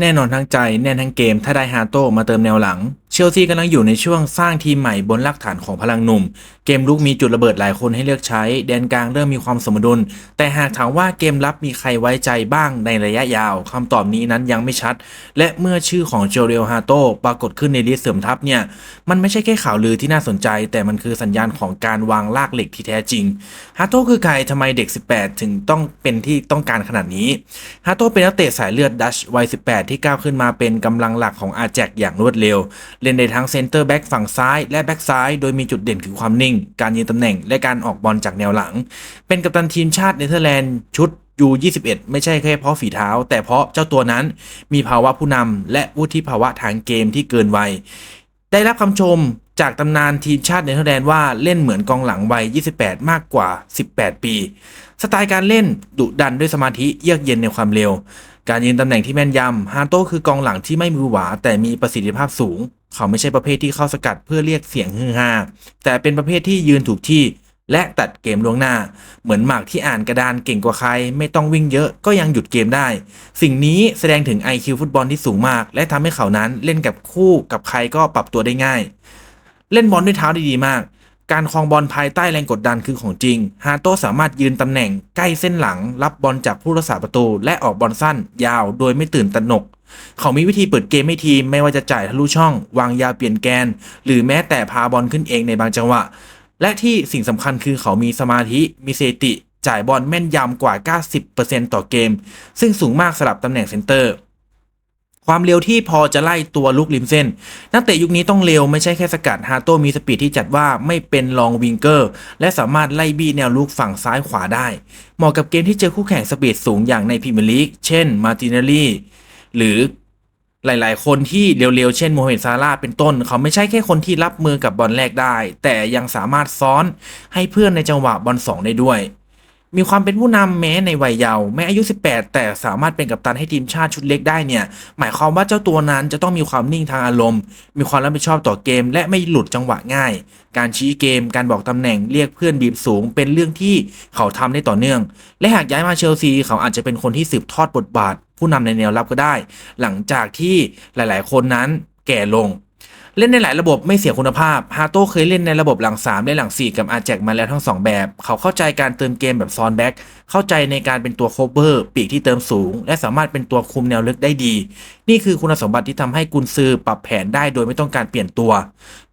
แน่นอนทั้งใจแน่นทั้งเกมถ้าได้ฮาโต้มาเติมแนวหลัง เชลซีกำลังอยู่ในช่วงสร้างทีมใหม่บนรากฐานของพลังหนุ่ม เกมลุกมีจุดระเบิดหลายคนให้เลือกใช้ แดนกลางเริ่มมีความสมดุล แต่หากถามว่าเกมรับมีใครไว้ใจบ้างในระยะยาวคำตอบนี้นั้นยังไม่ชัด และเมื่อชื่อของโจเรลฮาโตปรากฏขึ้นในลิสต์เสริมทัพเนี่ย มันไม่ใช่แค่ข่าวลือที่น่าสนใจ แต่มันคือสัญญาณของการวางลากเหล็กที่แท้จริงฮาโตคือใครทำไมเด็ก 18 ถึงต้องเป็นที่ต้องการขนาดนี้ฮาโตเป็นนักเตะสายเลือดดัชวัย 18 ที่ก้าวขึ้นมาเป็นกำลังหลักของอาแจกอย่างรวดเร็วเล่นได้ทั้งเซนเตอร์แบ็กฝั่งซ้ายและแบ็กซ้าย โดยมีจุดเด่นคือความนิ่ง การยืนตำแหน่ง และการออกบอลจากแนวหลัง เป็นกัปตันทีมชาติเนเธอร์แลนด์ชุด U21 ไม่ใช่แค่เพราะฝีเท้า แต่เพราะเจ้าตัวนั้นมีภาวะผู้นำและวุฒิภาวะทางเกมที่เกินวัย ได้รับคำชมจากตำนานทีมชาติเนเธอร์แลนด์ว่าเล่นเหมือนกองหลังวัย 28 มากกว่า 18 ปี สไตล์การเล่นดุดันด้วยสมาธิเยือกเย็นในความเร็ว การยืนตำแหน่งที่แม่นยำฮาโต้คือกองหลังที่ไม่มือหวาแต่มีประสิทธิภาพสูง เขาไม่ใช่ประเภทที่เข้าสกัดเพื่อเรียกเสียงฮือฮาแต่เป็นประเภทที่ยืนถูกที่ และตัดเกมล่วงหน้า เหมือนหมากที่อ่านกระดานเก่งกว่าใคร ไม่ต้องวิ่งเยอะก็ยังหยุดเกมได้ สิ่งนี้แสดงถึง IQ ฟุตบอลที่สูงมาก และทำให้เขานั้นเล่นกับคู่กับใครก็ปรับตัวได้ง่าย เล่นบอลด้วยเท้าได้ดีมาก การครองบอลภายใต้แรงกดดันคือของจริง ฮาโต้สามารถยืนตำแหน่งใกล้เส้นหลัง รับบอลจากผู้รักษาประตู และออกบอลสั้น ยาวโดยไม่ตื่นตระหนก เขามีวิธีเปิดเกมให้ทีม ไม่ว่าจะจ่ายทะลุช่อง วางยาวเปลี่ยนแกน หรือแม้แต่พาบอลขึ้นเองในบางจังหวะ และที่สิ่งสำคัญคือเขามีสมาธิ มีสติ จ่ายบอลแม่นยำกว่า 90%ต่อเกม ซึ่งสูงมากสำหรับตำแหน่งเซนเตอร์ ความเร็วที่พอจะไล่ตัวลุกริมเส้น นักเตะยุคนี้ต้องเร็วไม่ใช่แค่สกัดฮาโต้มีสปีดที่จัดว่าไม่เป็นลองวิงเกอร์ และสามารถไล่บี้แนวลุกฝั่งซ้ายขวาได้ เหมาะกับเกมที่เจอคู่แข่งสปีดสูงอย่างในพรีเมียร์ลีกเช่นมาติเนลลี่หรือหลาย ๆ คนที่เร็ว ๆ เช่นโมเมนซาร่าเป็นต้น เขาไม่ใช่แค่คนที่รับมือกับบอลแรกได้ แต่ยังสามารถซ้อนให้เพื่อนในจังหวะบอลสองได้ด้วย มีความเป็นผู้นำแม้ในวัยเยาว์แม้อายุ 18 แต่สามารถเป็นกัปตันให้ทีมชาติชุดเล็กได้เนี่ย หมายความว่าเจ้าตัวนั้นจะต้องมีความนิ่งทางอารมณ์ มีความรับผิดชอบต่อเกม และไม่หลุดจังหวะง่าย การชี้เกม การบอกตำแหน่งเรียกเพื่อนบีบสูง เป็นเรื่องที่เขาทำได้ต่อเนื่อง และหากย้ายมาเชลซี เขาอาจจะเป็นคนที่สืบทอดบทบาท ผู้นำในแนวรับก็ได้ หลังจากที่หลาย ๆ คนนั้นแก่ลง เล่นในหลายระบบไม่เสียคุณภาพฮาโต้เคยเล่นในระบบหลัง 3 และหลัง 4 กับอาแจกมาแล้วทั้ง 2 แบบ เขาเข้าใจการเติมเกมแบบซอนแบ็ก เข้าใจในการเป็นตัวโคเวอร์ปีกที่เติมสูง และสามารถเป็นตัวคุมแนวลึกได้ดี นี่คือคุณสมบัติที่ทำให้กุนซือปรับแผนได้โดยไม่ต้องการเปลี่ยนตัว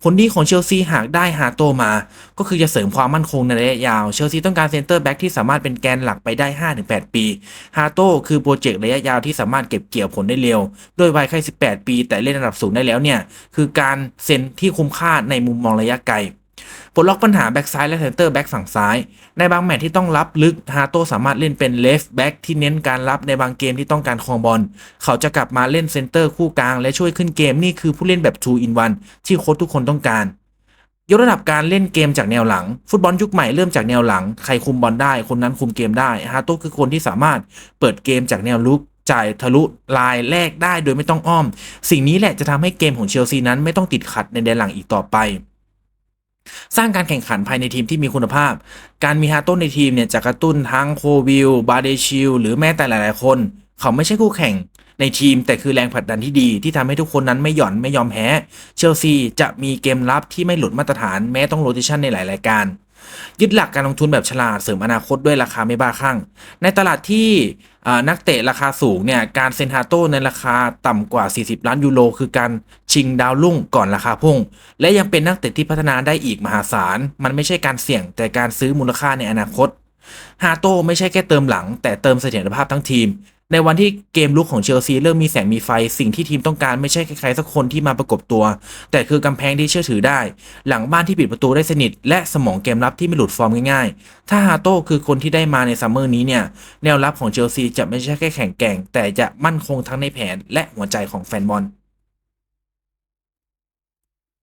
ผลดีของเชลซีหากได้ฮาโตมา ก็คือจะเสริมความมั่นคงในระยะยาว เชลซีต้องการเซนเตอร์แบ็กที่สามารถเป็นแกนหลักไปได้ 5-8 ปีฮาโตคือโปรเจกต์ระยะยาวที่สามารถเก็บเกี่ยวผลได้เร็วโดยวัยแค่ 18 ปี แต่เล่นระดับสูงได้แล้วเนี่ยคือการเซ็นที่คุ้มค่าในมุมมองระยะไกล ปลดล็อกปัญหาแบ็กซ้ายและเซนเตอร์แบ็กฝั่งซ้าย ในบางแมตช์ที่ต้องรับลึกฮาโตสามารถเล่นเป็นเลฟแบ็กที่เน้นการรับในบางเกมที่ต้องการครองบอล เขาจะกลับมาเล่นเซนเตอร์คู่กลางและช่วยขึ้นเกมนี่คือผู้เล่นแบบ 2 in 1 ที่โค้ชทุกคนต้องการยกระดับการเล่นเกมจากแนวหลัง ฟุตบอลยุคใหม่เริ่มจากแนวหลัง ใครคุมบอลได้ คนนั้นคุมเกมได้ฮาโต้คือคนที่สามารถเปิดเกมจากแนวลุกจ่ายทะลุลายแรกได้โดยไม่ต้องอ้อม สิ่งนี้แหละจะทำให้เกมของเชลซีนั้นไม่ต้องติดขัดในแดนหลังอีกต่อไป สร้างการแข่งขันภายในทีมที่มีคุณภาพ การมีฮาโต้ในทีมเนี่ยจะกระตุ้นทั้งโควิล บาเดชิล หรือแม้แต่หลาย ๆ คน เขาไม่ใช่คู่แข่งในทีม แต่คือแรงผลักดันที่ดี ที่ทำให้ทุกคนนั้นไม่หย่อนไม่ยอมแพ้ เชลซีจะมีเกมรับที่ไม่หลุดมาตรฐานแม้ต้องโรเตชันในหลายรายการ ยึดหลักการลงทุนแบบฉลาดเสริมอนาคตด้วยราคาไม่บ้าคลั่ง ในตลาดที่นักเตะราคาสูงเนี่ยการเซ็นฮาโต้ในราคาต่ำกว่า 40 ล้านยูโรคือการชิงดาวรุ่งก่อนราคาพุ่ง และยังเป็นนักเตะที่พัฒนาได้อีกมหาศาล มันไม่ใช่การเสี่ยงแต่การซื้อมูลค่าในอนาคตฮาโต้ไม่ใช่แค่เติมหลัง แต่เติมเสถียรภาพทั้งทีม ในวันที่เกมลุกของเชลซีเริ่มมีแสงมีไฟ สิ่งที่ทีมต้องการไม่ใช่ใครๆสักคนที่มาประกบตัว แต่คือกำแพงที่เชื่อถือได้ หลังบ้านที่ปิดประตูได้สนิท และสมองเกมรับที่ไม่หลุดฟอร์มง่ายๆ ถ้าฮาโต้คือคนที่ได้มาในซัมเมอร์นี้เนี่ย แนวรับของเชลซีจะไม่ใช่แค่แข็งแกร่ง แต่จะมั่นคงทั้งในแผนและหัวใจของแฟนบอล